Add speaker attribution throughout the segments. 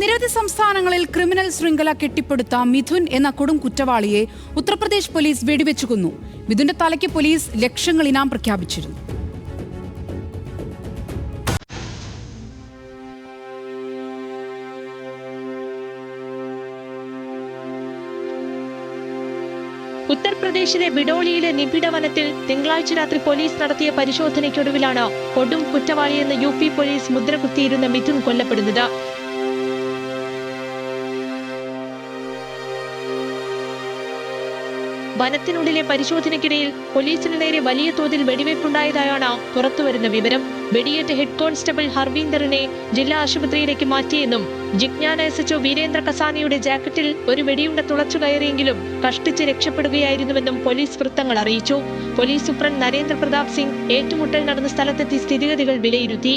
Speaker 1: നിരവധി സംസ്ഥാനങ്ങളിൽ ക്രിമിനൽ ശൃംഖല കെട്ടിപ്പടുത്ത മിഥുൻ എന്ന കൊടും കുറ്റവാളിയെ ഉത്തർപ്രദേശ് പോലീസ് വെടിവെച്ചു കൊന്നു മിഥുന്റെ തലയ്ക്ക് പോലീസ് ലക്ഷങ്ങൾ ഇനാം പ്രഖ്യാപിച്ചിരുന്നു.
Speaker 2: ഉത്തർപ്രദേശിലെ ബിഡോളിയിലെ നിബിഡ വനത്തിൽ തിങ്കളാഴ്ച രാത്രി പോലീസ് നടത്തിയ പരിശോധനയ്ക്കൊടുവിലാണ് കൊടും കുറ്റവാളിയെന്ന് യു പി പോലീസ് മുദ്രകുത്തിയിരുന്ന മിഥുൻ കൊല്ലപ്പെടുന്നത്. വനത്തിനുള്ളിലെ പരിശോധനയ്ക്കിടയിൽ പോലീസിന് നേരെ വലിയ തോതിൽ വെടിവയ്പുണ്ടായതായാണ് പുറത്തുവരുന്ന വിവരം. വെടിയേറ്റ ഹെഡ് കോൺസ്റ്റബിൾ ഹർവീന്ദറിനെ ജില്ലാ ആശുപത്രിയിലേക്ക് മാറ്റിയെന്നും Jhinjhana S H O Virendra കസാനിയുടെ ജാക്കറ്റിൽ ഒരു വെടിയുണ്ട തുളച്ചു കയറിയെങ്കിലും കഷ്ടിച്ച് രക്ഷപ്പെടുകയായിരുന്നുവെന്നും പോലീസ് വൃത്തങ്ങൾ അറിയിച്ചു. പോലീസ് സൂപ്രണ്ട് നരേന്ദ്ര പ്രതാപ് സിംഗ് ഏറ്റുമുട്ടൽ നടന്ന സ്ഥലത്തെത്തി സ്ഥിതിഗതികൾ വിലയിരുത്തി.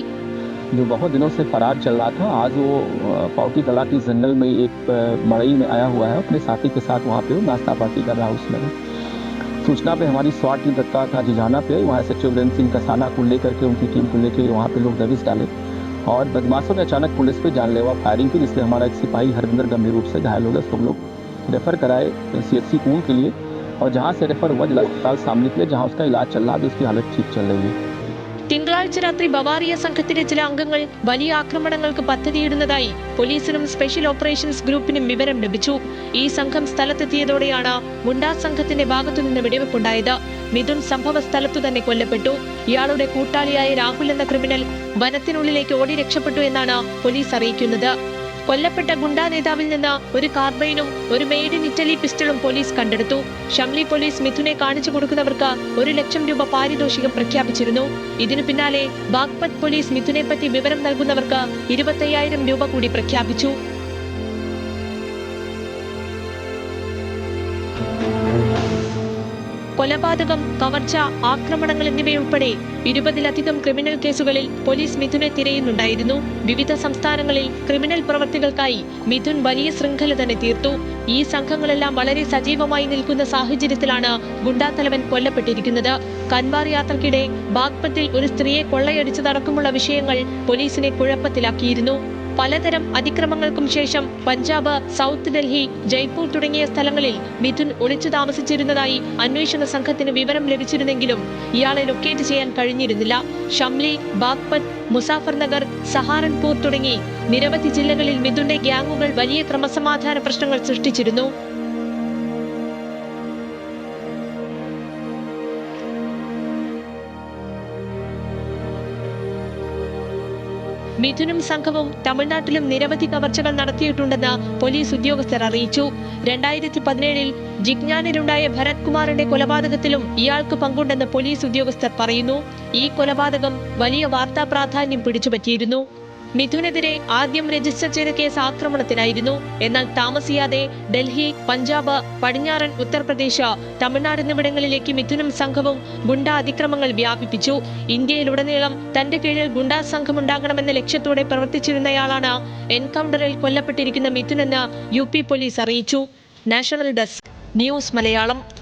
Speaker 3: जो बहुत दिनों से फरार चल रहा था, आज वो पाउटी तला की जंगल में एक मड़ई में आया हुआ है, अपने साथी के साथ वहाँ पे वो नाश्ता पार्टी कर रहा है उसमें। सूचना पे हमारी स्वाट टीम तत्काल था जिजाना पे वहाँ से वीरेंद्र सिंह कसाना को लेकर के उनकी टीम को लेकर वहाँ पे लोग दबिश डाले। और बदमाशों ने अचानक पुलिस पे जानलेवा फायरिंग की, जिससे हमारा एक सिपाही हरविंदर गंभीर रूप से घायल हो गया। हम लोग रेफर कराए सी एच सी के लिए, और जहाँ से रेफर हुआ, जिला अस्पताल सामने के लिए, जहाँ उसका इलाज चल रहा है उसकी हालत ठीक चल रही है।
Speaker 2: തിങ്കളാഴ്ച രാത്രി ബവാറിയ സംഘത്തിന്റെ ചില അംഗങ്ങൾ വലിയ ആക്രമണങ്ങൾക്ക് പദ്ധതിയിടുന്നതായി പോലീസിനും സ്പെഷ്യൽ ഓപ്പറേഷൻസ് ഗ്രൂപ്പിനും വിവരം ലഭിച്ചു. ഈ സംഘം സ്ഥലത്തെത്തിയതോടെയാണ് മുണ്ടാ സംഘത്തിന്റെ ഭാഗത്തുനിന്ന് വെടിവെപ്പുണ്ടായത്. മിഥുൻ സംഭവ സ്ഥലത്തു തന്നെ കൊല്ലപ്പെട്ടു. ഇയാളുടെ കൂട്ടാളിയായ രാഹുൽ എന്ന ക്രിമിനൽ വനത്തിനുള്ളിലേക്ക് ഓടി രക്ഷപ്പെട്ടു എന്നാണ് പോലീസ് അറിയിക്കുന്നത്. കൊല്ലപ്പെട്ട ഗുണ്ടാ നേതാവിൽ നിന്ന് ഒരു കാർബൈനും ഒരു മെയ്ഡ് ഇൻ ഇറ്റലി പിസ്റ്റളും പോലീസ് കണ്ടെടുത്തു. ഷംലി പോലീസ് മിഥുനെ കാണിച്ചു കൊടുക്കുന്നവർക്ക് ഒരു ലക്ഷം രൂപ പാരിതോഷികം പ്രഖ്യാപിച്ചിരുന്നു. ഇതിനു പിന്നാലെ ബാഗ്പത് പോലീസ് മിഥുനെ പറ്റി വിവരം നൽകുന്നവർക്ക് ഇരുപത്തയ്യായിരം രൂപ കൂടി പ്രഖ്യാപിച്ചു. കൊലപാതകം കവർച്ച ആക്രമണങ്ങൾ എന്നിവയുൾപ്പെടെ ഇരുപതിലധികം ക്രിമിനൽ കേസുകളിൽ പോലീസ് മിഥുനെ തിരയുന്നുണ്ടായിരുന്നു. വിവിധ സംസ്ഥാനങ്ങളിൽ ക്രിമിനൽ പ്രവർത്തികൾക്കായി മിഥുൻ വലിയ ശൃംഖല തന്നെ തീർത്തു. ഈ സംഘങ്ങളെല്ലാം വളരെ സജീവമായി നിൽക്കുന്ന സാഹചര്യത്തിലാണ് ഗുണ്ടാത്തലവൻ കൊല്ലപ്പെട്ടിരിക്കുന്നത്. കൻവാർ യാത്രക്കിടെ ബാഗ്പത്തിൽ ഒരു സ്ത്രീയെ കൊള്ളയടിച്ചതടക്കമുള്ള വിഷയങ്ങൾ പോലീസിനെ കുഴപ്പത്തിലാക്കിയിരുന്നു. പലതരം അതിക്രമങ്ങൾക്കും ശേഷം പഞ്ചാബ് സൗത്ത് ഡൽഹി ജയ്പൂർ തുടങ്ങിയ സ്ഥലങ്ങളിൽ മിഥുൻ ഒളിച്ചു താമസിച്ചിരുന്നതായി അന്വേഷണ സംഘത്തിന് വിവരം ലഭിച്ചിരുന്നെങ്കിലും ഇയാളെ ലൊക്കേറ്റ് ചെയ്യാൻ കഴിഞ്ഞിരുന്നില്ല. ഷംലി ബാഗ്പത് മുസാഫർ നഗർ സഹാറൻപൂർ തുടങ്ങി നിരവധി ജില്ലകളിൽ മിഥുന്റെ ഗ്യാങ്ങുകൾ വലിയ ക്രമസമാധാന പ്രശ്നങ്ങൾ സൃഷ്ടിച്ചിരുന്നു. മിഥുനും സംഘവും തമിഴ്നാട്ടിലും നിരവധി കവർച്ചകൾ നടത്തിയിട്ടുണ്ടെന്ന് പോലീസ് ഉദ്യോഗസ്ഥർ അറിയിച്ചു. രണ്ടായിരത്തി പതിനേഴിൽ ജിജ്ഞാനിലുണ്ടായ ഭരത് കുമാറിന്റെ കൊലപാതകത്തിലും ഇയാൾക്ക് പങ്കുണ്ടെന്ന് പോലീസ് ഉദ്യോഗസ്ഥർ പറയുന്നു. ഈ കൊലപാതകം വലിയ വാർത്താ പ്രാധാന്യം പിടിച്ചുപറ്റിയിരുന്നു. മിഥുനെതിരെ ആദ്യം രജിസ്റ്റർ ചെയ്ത കേസ് ആക്രമണത്തിനായിരുന്നു. എന്നാൽ താമസിയാതെ ഡൽഹി പഞ്ചാബ് പടിഞ്ഞാറൻ ഉത്തർപ്രദേശ് തമിഴ്നാട് എന്നിവിടങ്ങളിലേക്ക് മിഥുനും സംഘവും ഗുണ്ടാ അതിക്രമങ്ങൾ വ്യാപിപ്പിച്ചു. ഇന്ത്യയിലുടനീളം തന്റെ കീഴിൽ ഗുണ്ടാ സംഘം ഉണ്ടാകണമെന്ന ലക്ഷ്യത്തോടെ പ്രവർത്തിച്ചിരുന്നയാളാണ് എൻകൗണ്ടറിൽ കൊല്ലപ്പെട്ടിരിക്കുന്ന മിഥുനെന്ന് യു പി പോലീസ് അറിയിച്ചു. National desk news Malayalam.